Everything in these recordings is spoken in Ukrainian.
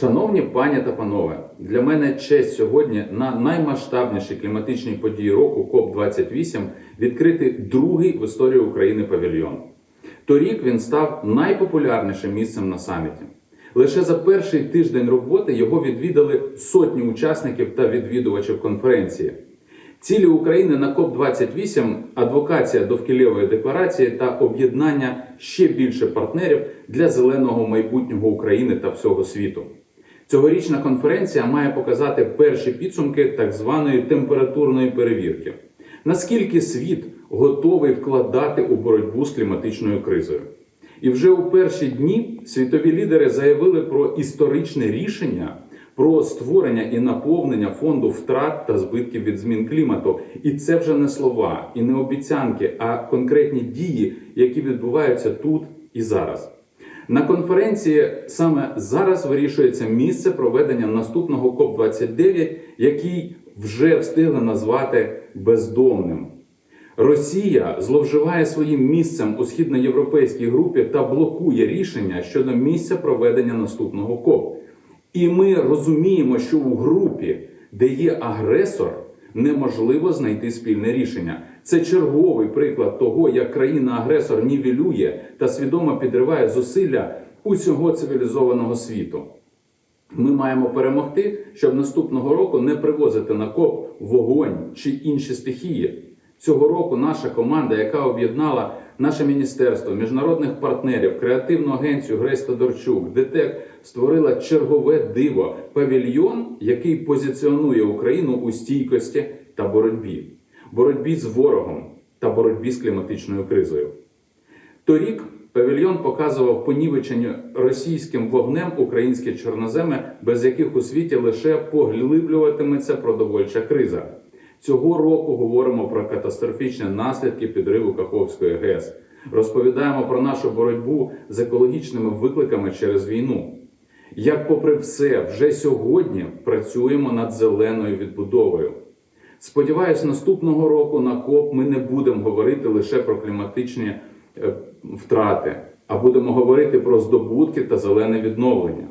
Шановні пані та панове, для мене честь сьогодні на наймасштабнішій кліматичній події року КОП-28 відкрити другий в історії України павільйон. Торік він став найпопулярнішим місцем на саміті. Лише за перший тиждень роботи його відвідали сотні учасників та відвідувачів конференції. Цілі України на КОП-28 адвокація довкілєвої декларації та об'єднання ще більше партнерів для зеленого майбутнього України та всього світу. Цьогорічна конференція має показати перші підсумки так званої температурної перевірки. Наскільки світ готовий вкладати у боротьбу з кліматичною кризою? І вже у перші дні світові лідери заявили про історичне рішення про створення і наповнення фонду втрат та збитків від змін клімату. І це вже не слова і не обіцянки, а конкретні дії, які відбуваються тут і зараз. На конференції саме зараз вирішується місце проведення наступного КОП 29 який вже встигли назвати бездомним. Росія зловживає своїм місцем у східноєвропейській групі та блокує рішення щодо місця проведення наступного КОП. І ми розуміємо, що у групі, де є агресор, неможливо знайти спільне рішення. Це черговий приклад того, як країна-агресор нівелює та свідомо підриває зусилля усього цивілізованого світу. Ми маємо перемогти, щоб наступного року не привозити на коп вогонь чи інші стихії. Цього року наша команда, яка об'єднала наше міністерство, міжнародних партнерів, креативну агенцію Грейс Тодорчук, ДТЕК, створила чергове диво павільйон, який позиціонує Україну у стійкості та боротьбі, боротьбі з ворогом та боротьбі з кліматичною кризою. Торік павільйон показував понівечення російським вогнем українські чорноземи, без яких у світі лише поглиблюватиметься продовольча криза. Цього року говоримо про катастрофічні наслідки підриву Каховської ГЕС. Розповідаємо про нашу боротьбу з екологічними викликами через війну. Як, попри все, вже сьогодні працюємо над зеленою відбудовою. Сподіваюсь, наступного року на КОП ми не будемо говорити лише про кліматичні е, втрати, а будемо говорити про здобутки та зелене відновлення.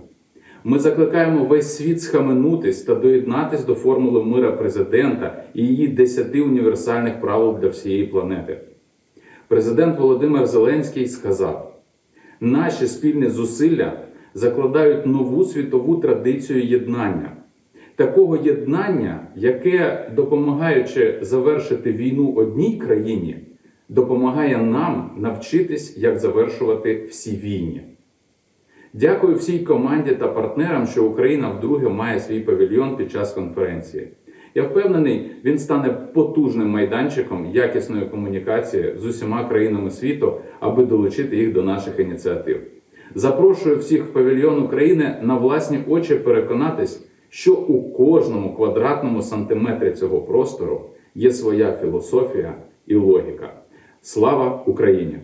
Ми закликаємо весь світ схаменутись та доєднатись до формули мира президента і її 10 універсальних правил для всієї планети. Президент Володимир Зеленський сказав: наші спільні зусилля закладають нову світову традицію єднання, такого єднання, яке, допомагаючи завершити війну одній країні, допомагає нам навчитись, як завершувати всі війни. Дякую всій команді та партнерам, що Україна вдруге має свій павільйон під час конференції. Я впевнений, він стане потужним майданчиком якісної комунікації з усіма країнами світу, аби долучити їх до наших ініціатив. Запрошую всіх в павільйон України на власні очі переконатись, що у кожному квадратному сантиметрі цього простору є своя філософія і логіка. Слава Україні!